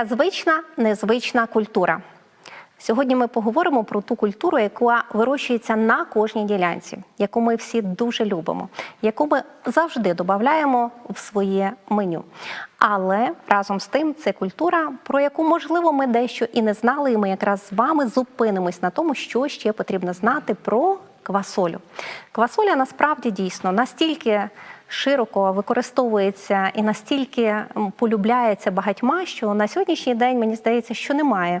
Ця звична, незвична культура. Сьогодні ми поговоримо про ту культуру, яка вирощується на кожній ділянці, яку ми всі дуже любимо, яку ми завжди додаємо в своє меню. Але разом з тим це культура, про яку можливо ми дещо і не знали. І ми якраз з вами зупинимось на тому, що ще потрібно знати про квасолю. Квасоля насправді дійсно настільки широко використовується і настільки полюбляється багатьма, що на сьогоднішній день мені здається, що немає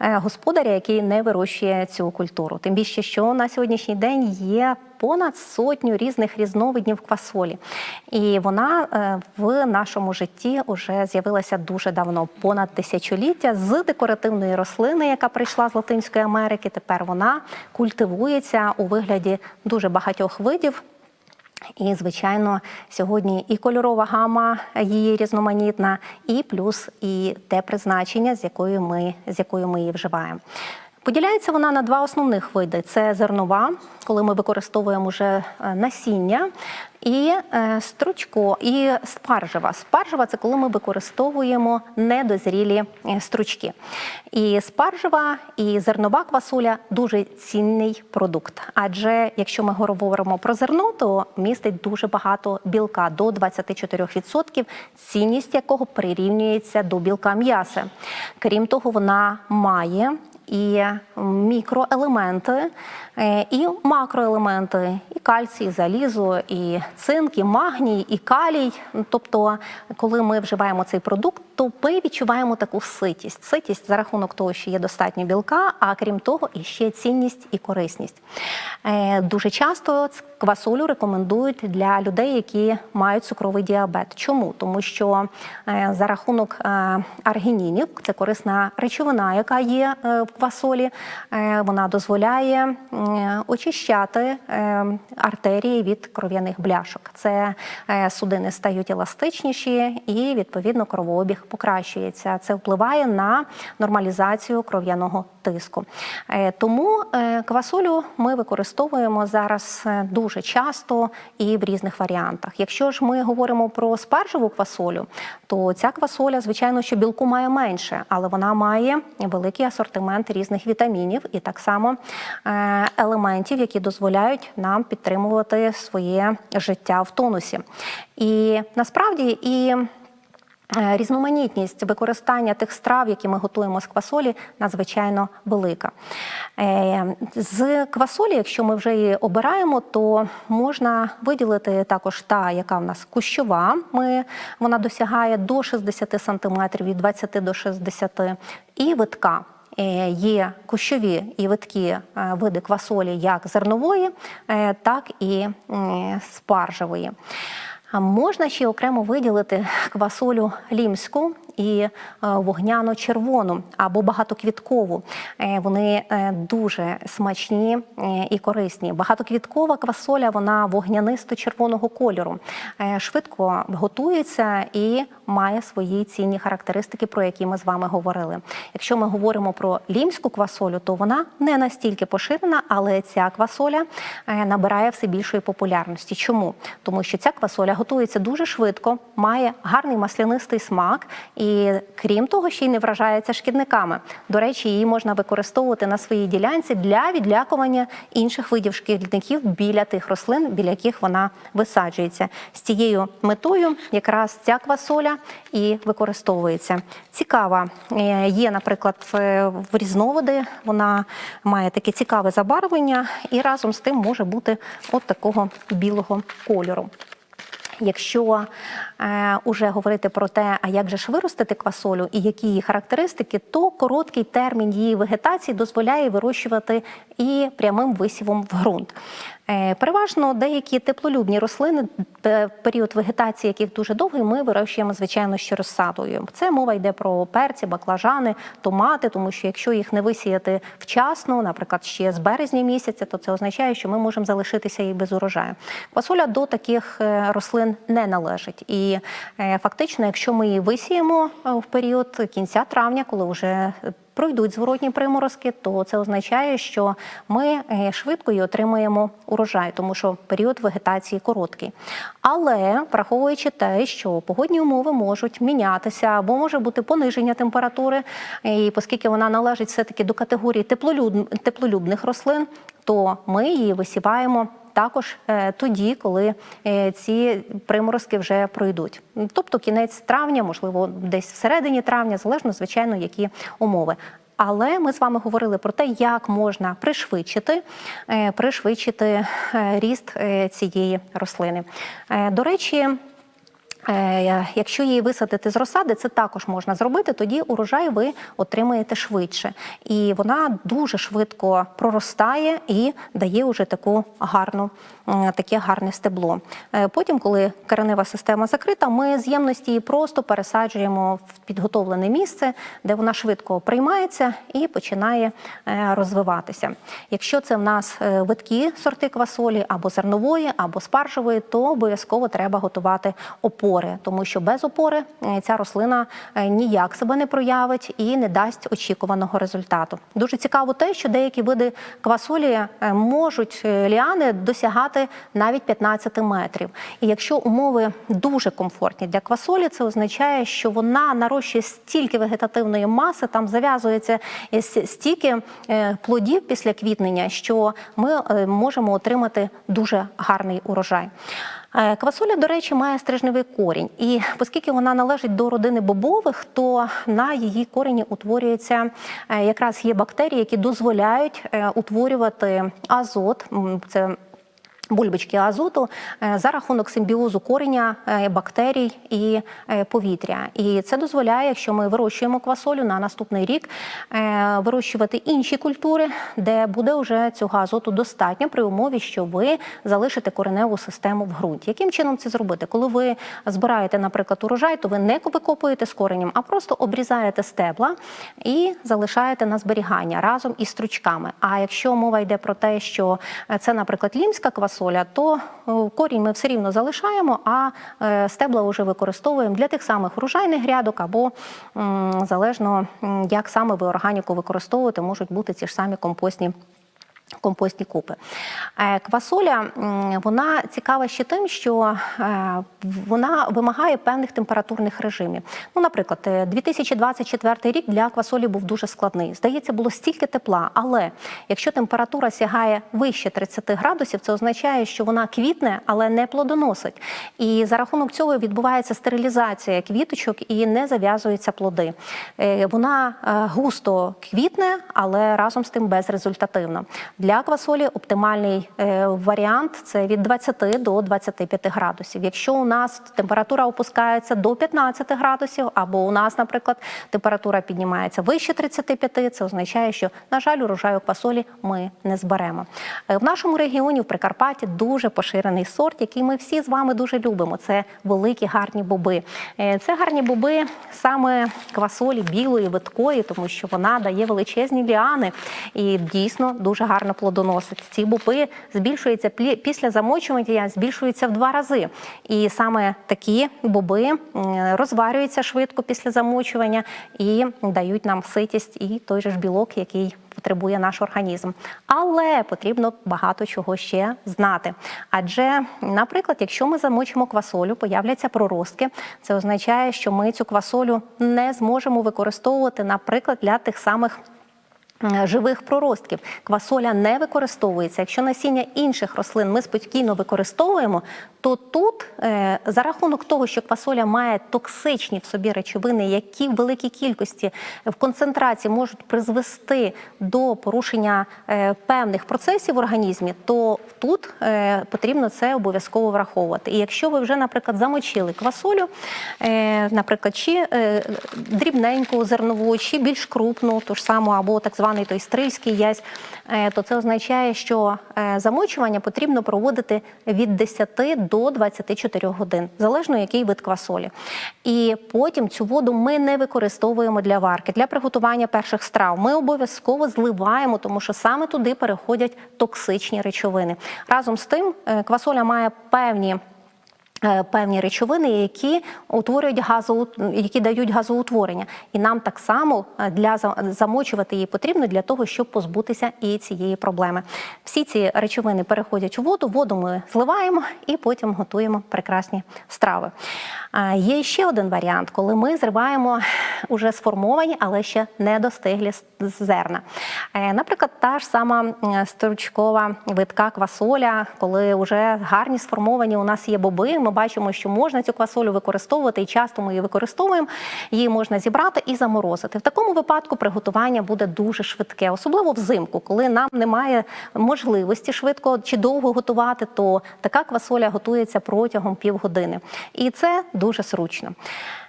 е, господаря, який не вирощує цю культуру. Тим більше, що на сьогоднішній день є понад сотню різних різновидів квасолі, і вона е, в нашому житті вже з'явилася дуже давно, понад тисячоліття з декоративної рослини, яка прийшла з Латинської Америки. Тепер вона культивується у вигляді дуже багатьох видів. І, звичайно, сьогодні і кольорова гама її різноманітна, і плюс і те призначення, з якою ми, з якою ми її вживаємо. Поділяється вона на два основних види: це зернова, коли ми використовуємо вже е, насіння, і е, стручко, і спаржева. Спаржева це коли ми використовуємо недозрілі е, стручки. І спаржева і зернова квасоля дуже цінний продукт. Адже якщо ми говоримо про зерно, то містить дуже багато білка до 24%, цінність якого прирівнюється до білка м'яса. Крім того, вона має і мікроелементи, е, і макроелементи, і кальцій, і залізо, і цинк, і магній, і калій. Тобто, коли ми вживаємо цей продукт, то ми відчуваємо таку ситість. Ситість за рахунок того, що є достатньо білка, а крім того, і ще цінність і корисність. Е, Дуже часто квасолю рекомендують для людей, які мають цукровий діабет. Чому? Тому що е, за рахунок е, аргінінів, це корисна речовина, яка є е, в квасолі, вона дозволяє очищати артерії від кров'яних бляшок. Це судини стають еластичніші і відповідно кровообіг покращується. Це впливає на нормалізацію кров'яного тиску. Тому квасолю ми використовуємо зараз е, дуже часто і в різних варіантах. Якщо ж ми говоримо про спаржеву квасолю, то ця квасоля, звичайно, що білку має менше, але вона має великий асортимент різних вітамінів і так само е, елементів, які дозволяють нам підтримувати своє життя в тонусі. І насправді і Різноманітність використання тих страв, які ми готуємо з квасолі, надзвичайно велика. Е, З квасолі, якщо ми вже її обираємо, то можна виділити також та, яка в нас кущова. Ми, вона досягає до 60 см, від 20 до 60 і витка. Е, Є кущові і видкі е, види квасолі як зернової, е, так і спаржевої. А можна ще окремо виділити квасолю лімську і е, вогняно-червону або багатоквіткову. Е, Вони е, дуже смачні і корисні. Багатоквіткова квасоля вона вогнянисто-червоного кольору, швидко готується і має свої цінні характеристики, про які ми з вами говорили. Якщо ми говоримо про лімську квасолю, то вона не настільки поширена, але ця квасоля е, набирає все більшої популярності. Чому? Тому що ця квасоля готується дуже швидко, має гарний маслянистий смак і, крім того, ще й не вражається шкідниками. До речі, її можна використовувати на своїй ділянці для відлякування інших видів шкідників біля тих рослин, біля яких вона висаджується. З цією метою якраз ця квасоля і використовується. Цікава е, є, наприклад, в різновиди. Вона має таке цікаве забарвлення і разом з тим може бути от такого білого кольору. Якщо е, уже говорити про те, а як же ж виростити квасолю і які її характеристики, то короткий термін її вегетації дозволяє вирощувати і прямим висівом в ґрунт. Е, переважно деякі теплолюбні рослини, період вегетації яких дуже довгий, ми вирощуємо, звичайно, ще розсадою. Це мова йде про перці, баклажани, томати, тому що якщо їх не висіяти вчасно, наприклад, ще з березня місяця, то це означає, що ми можемо залишитися і без урожаю. Квасоля до таких е, рослин не належить. І е, фактично, якщо ми її висіємо е, в період кінця травня, коли вже пройдуть зворотні приморозки, то це означає, що ми е, швидко і отримаємо урожай, тому що період вегетації короткий. Але враховуючи те, що погодні умови можуть мінятися, або може бути пониження температури, і оскільки вона належить все таки до категорії теплолюб- теплолюбних рослин, то ми її висіваємо також е, тоді, коли е, ці приморозки вже пройдуть. Тобто кінець травня, можливо, десь всередині травня, залежно, звичайно, які умови. Але ми з вами говорили про те, як можна пришвидшити, е, пришвидшити ріст цієї рослини. До речі, Якщо її висадити з розсади, це також можна зробити. Тоді урожай ви отримаєте швидше, і вона дуже швидко проростає і дає уже таку гарну, таке гарне стебло. Е, Потім, коли коренева система закрита, ми з ємності її просто пересаджуємо в підготовлене місце, де вона швидко приймається і починає е, розвиватися. Якщо це в нас е, видкі сорти квасолі або зернової, або спаржевої, то обов'язково треба готувати опори, тому що без опори е, ця рослина е, ніяк себе не проявить і не дасть очікуваного результату. Дуже цікаво те, що деякі види квасолі е, можуть ліани досягати навіть 15 метрів. І якщо умови дуже комфортні для квасолі, це означає, що вона нарощує стільки вегетативної маси, там зав'язується стільки плодів після квітнення, що ми можемо отримати дуже гарний урожай. Е, Квасоля, до речі, має стрижневий корінь, і оскільки вона належить до родини бобових, то на її корені утворюється е, якраз є бактерії, які дозволяють е, утворювати азот. Це Бульбочки азоту е, за рахунок симбіозу кореня е, бактерій і е, повітря. І це дозволяє, якщо ми вирощуємо квасолю на наступний рік, вирощувати інші культури, де буде вже цього азоту достатньо при умові, що ви залишите кореневу систему в ґрунті. Яким чином це зробити? Коли ви збираєте, наприклад, урожай, то ви не викопуєте з коренем, а просто обрізаєте стебла і залишаєте на зберігання разом із стручками. А якщо мова йде про те, що це, наприклад, лімська квасоля, то е, корінь ми все рівно залишаємо, а е, стебла вже використовуємо для тих самих урожайних грядок або залежно як саме ви органіку використовуєте, можуть бути ці ж самі компостні. Компостні купи. Е, Квасоля вона цікава ще тим, що е, вона вимагає певних температурних режимів. Ну, наприклад, е, 2024 рік для квасолі був дуже складний. Здається, було стільки тепла, але якщо температура сягає вище 30 градусів, це означає, що вона квітне, але не плодоносить. І за рахунок цього відбувається стерилізація квіточок і не зав'язуються плоди. Е, Вона е, густо квітне, але разом з тим безрезультативно. Для квасолі оптимальний е, варіант це від 20 до 25 градусів. Якщо у нас температура опускається до 15 градусів, або у нас, наприклад, температура піднімається вище 35, це означає, що, на жаль, урожаю квасолі ми не зберемо. Е, В нашому регіоні, в Прикарпатті, дуже поширений сорт, який ми всі з вами дуже любимо. Це великі гарні боби. Е, Це гарні боби саме квасолі білої, виткої, тому що вона дає величезні ліани і дійсно дуже гарно плодоносить. Ці боби збільшуються після замочування, збільшуються в два рази. І саме такі боби розварюються швидко після замочування і дають нам ситість і той же ж білок, який потребує наш організм. Але потрібно багато чого ще знати. Адже, наприклад, якщо ми замочимо квасолю, появляться проростки. Це означає, що ми цю квасолю не зможемо використовувати, наприклад, для тих самих. Е, Живих проростків квасоля не використовується. Якщо насіння інших рослин ми спокійно використовуємо, то тут е, за рахунок того, що квасоля має токсичні в собі речовини, які в великій кількості в концентрації можуть призвести до порушення е, певних процесів в організмі, то тут е, потрібно це обов'язково враховувати. І якщо ви вже, наприклад, замочили квасолю, е, наприклад, чи е, дрібненьку зернову, чи більш крупну, ту ж саму, або так званий той стрийський язь, е, то це означає, що е, замочування потрібно проводити від 10 до 24 годин, залежно який вид квасолі. І потім цю воду ми не використовуємо для варки, для приготування перших страв. Ми обов'язково зливаємо, тому що саме туди переходять токсичні речовини. Разом з тим, е, квасоля має певні Певні речовини, які утворюють газу, які дають газоутворення, і нам так само е, для замочувати її потрібно для того, щоб позбутися і цієї проблеми. Всі ці речовини переходять у воду, воду ми зливаємо і потім готуємо прекрасні страви. А Є ще один варіант, коли ми зриваємо уже сформовані, але ще не достиглі зерна. Е, Наприклад, та ж сама стручкова витка квасоля, коли вже гарні сформовані у нас є боби. Ми бачимо, що можна цю квасолю використовувати, і часто ми її використовуємо. Її можна зібрати і заморозити. В такому випадку приготування буде дуже швидке, особливо взимку, коли нам немає можливості швидко чи довго готувати, то така квасоля готується протягом півгодини. І це дуже зручно.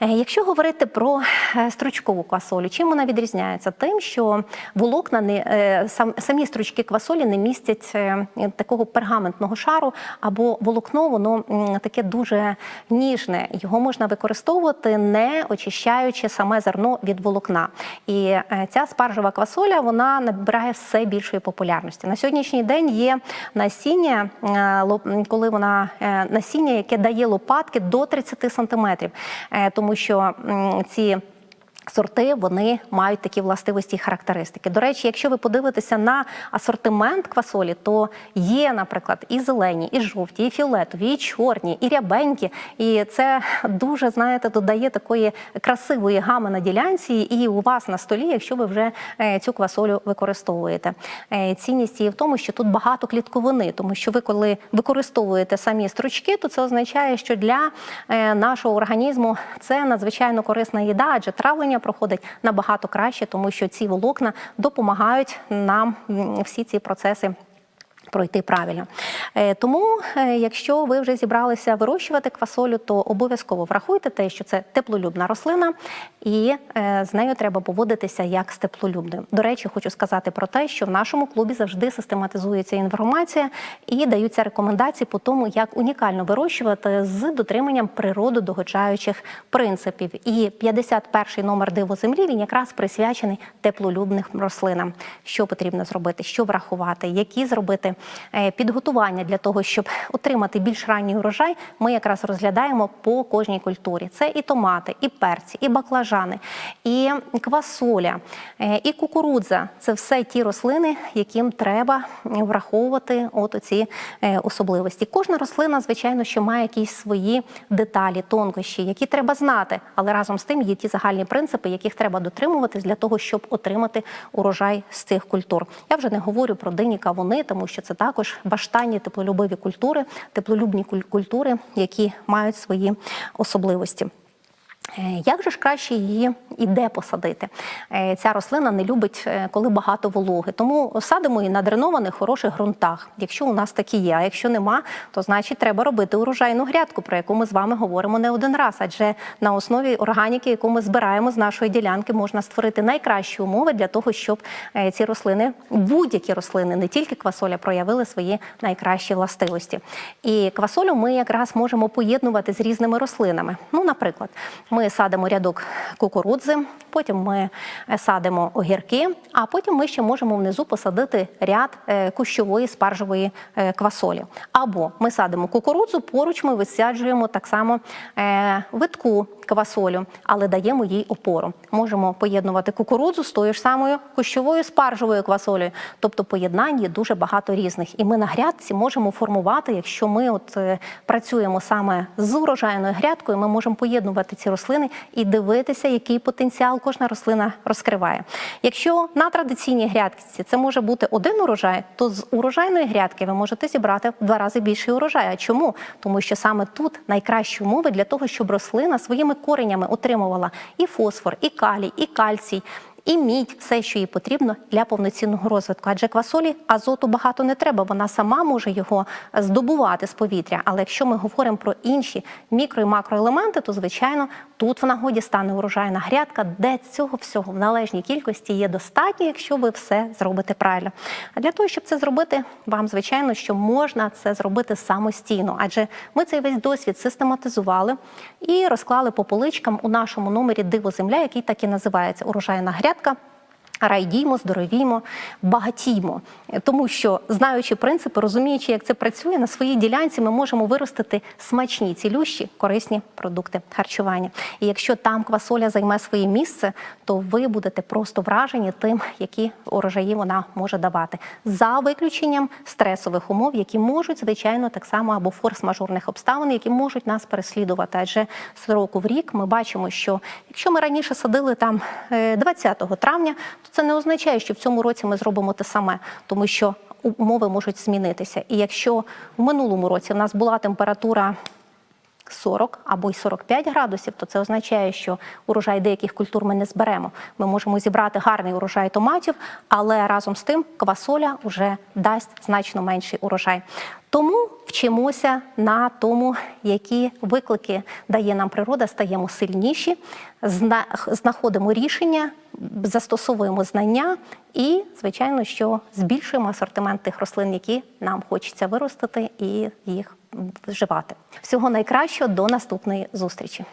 Е, Якщо говорити про е, стручкову квасолю, чим вона відрізняється? Тим, що волокна не е, сам самі стручки квасолі не містять такого пергаментного шару, або волокно, воно таке дуже ніжне. Його можна використовувати, не очищаючи саме зерно від волокна. І ця спаржева квасоля вона набирає все більшої популярності. На сьогоднішній день є насіння, коли вона насіння, яке дає лопатки до 30 сантиметрів, Е, тому що ці Сорти вони мають такі властивості і характеристики. До речі, якщо ви подивитеся на асортимент квасолі, то є, наприклад, і зелені, і жовті, і фіолетові, і чорні, і рябенькі. І це дуже знаєте, додає такої красивої гами на ділянці, і у вас на столі, якщо ви вже е, цю квасолю використовуєте. Е, Цінність її в тому, що тут багато клітковини, тому що ви, коли використовуєте самі стручки, то це означає, що для е, нашого організму це надзвичайно корисна їда, адже травлення проходить набагато краще, тому що ці волокна допомагають нам всі ці процеси. Пройти правильно. Е, Тому, е, якщо ви вже зібралися вирощувати квасолю, то обов'язково врахуйте те, що це теплолюбна рослина, і е, з нею треба поводитися як з теплолюбною. До речі, хочу сказати про те, що в нашому клубі завжди систематизується інформація і даються рекомендації по тому, як унікально вирощувати з дотриманням природу догоджаючих принципів. І 51-й номер диво землі він якраз присвячений теплолюбним рослинам. Що потрібно зробити, що врахувати, які зробити підготування для того, щоб отримати більш ранній урожай. Ми якраз розглядаємо по кожній культурі. Це і томати, і перці, і баклажани, і квасоля, е, і кукурудза. Це все ті рослини, яким треба враховувати от ці особливості. Кожна рослина, звичайно, що має якісь свої деталі, тонкощі, які треба знати, але разом з тим є ті загальні принципи, яких треба дотримуватись для того, щоб отримати урожай з цих культур. Я вже не говорю про дині кавуни, тому що це також баштанні теплолюбиві культури, теплолюбні куль- культури, які мають свої особливості. Е, Як же ж краще її і де посадити? Е, Ця рослина не любить, е, коли багато вологи, тому садимо її на дренованих хороших ґрунтах, якщо у нас такі є. А якщо нема, то значить треба робити урожайну грядку, про яку ми з вами говоримо не один раз. Адже на основі органіки, яку ми збираємо з нашої ділянки, можна створити найкращі умови для того, щоб ці рослини, будь-які рослини, не тільки квасоля, проявили свої найкращі властивості. І квасолю ми якраз можемо поєднувати з різними рослинами. Ну, наприклад, ми садимо рядок кукурудзи, потім ми е, садимо огірки, а потім ми ще можемо внизу посадити ряд е, кущової спаржевої е, квасолі. Або ми садимо кукурудзу, поруч ми висаджуємо так само витку квасолю, але даємо їй опору. Можемо поєднувати кукурудзу з тою ж самою кущовою спаржевою квасолею. Тобто поєднань є дуже багато різних. І ми на грядці можемо формувати, якщо ми от працюємо саме з урожайною грядкою, ми можемо поєднувати ці рослини і дивитися, який потенціал кожна рослина розкриває. Якщо на традиційній грядці це може бути один урожай, то з урожайної грядки ви можете зібрати в два рази більший урожай. А чому? Тому що саме тут найкращі умови для того, щоб рослина своїми коренями отримувала і фосфор, і калій, і кальцій. І мідь, все, що їй потрібно для повноцінного розвитку. Адже квасолі азоту багато не треба, вона сама може його здобувати з повітря. Але якщо ми говоримо про інші мікро і макроелементи, то звичайно тут в нагоді стане урожайна грядка, де цього всього в належній кількості є достатньо, якщо ви все зробите правильно. А для того, щоб це зробити, вам звичайно, що можна це зробити самостійно, адже ми цей весь досвід систематизували і розклали по поличкам у нашому номері Диво земля, який так і називається урожайна грядка. Дев'ятка. Райдімо, здоровімо, багатіймо, тому що знаючи принципи, розуміючи, як це працює на своїй ділянці, ми можемо виростити смачні, цілющі, корисні продукти харчування. І якщо там квасоля займе своє місце, то ви будете просто вражені тим, які урожаї вона може давати, за виключенням стресових умов, які можуть, звичайно, так само або форс-мажорних обставин, які можуть нас переслідувати. Адже з року в рік ми бачимо, що якщо ми раніше садили там е, 20 травня, то це не означає, що в цьому році ми зробимо те саме, тому що умови можуть змінитися. І якщо в минулому році в нас була температура 40 або й 45 градусів, то це означає, що урожай деяких культур ми не зберемо. Ми можемо зібрати гарний урожай томатів, але разом з тим квасоля вже дасть значно менший урожай. Тому вчимося на тому, які виклики дає нам природа, стаємо сильніші, зна- знаходимо рішення, застосовуємо знання і, звичайно, що збільшуємо асортимент тих рослин, які нам хочеться виростити і їх вживати. Всього найкращого до наступної зустрічі.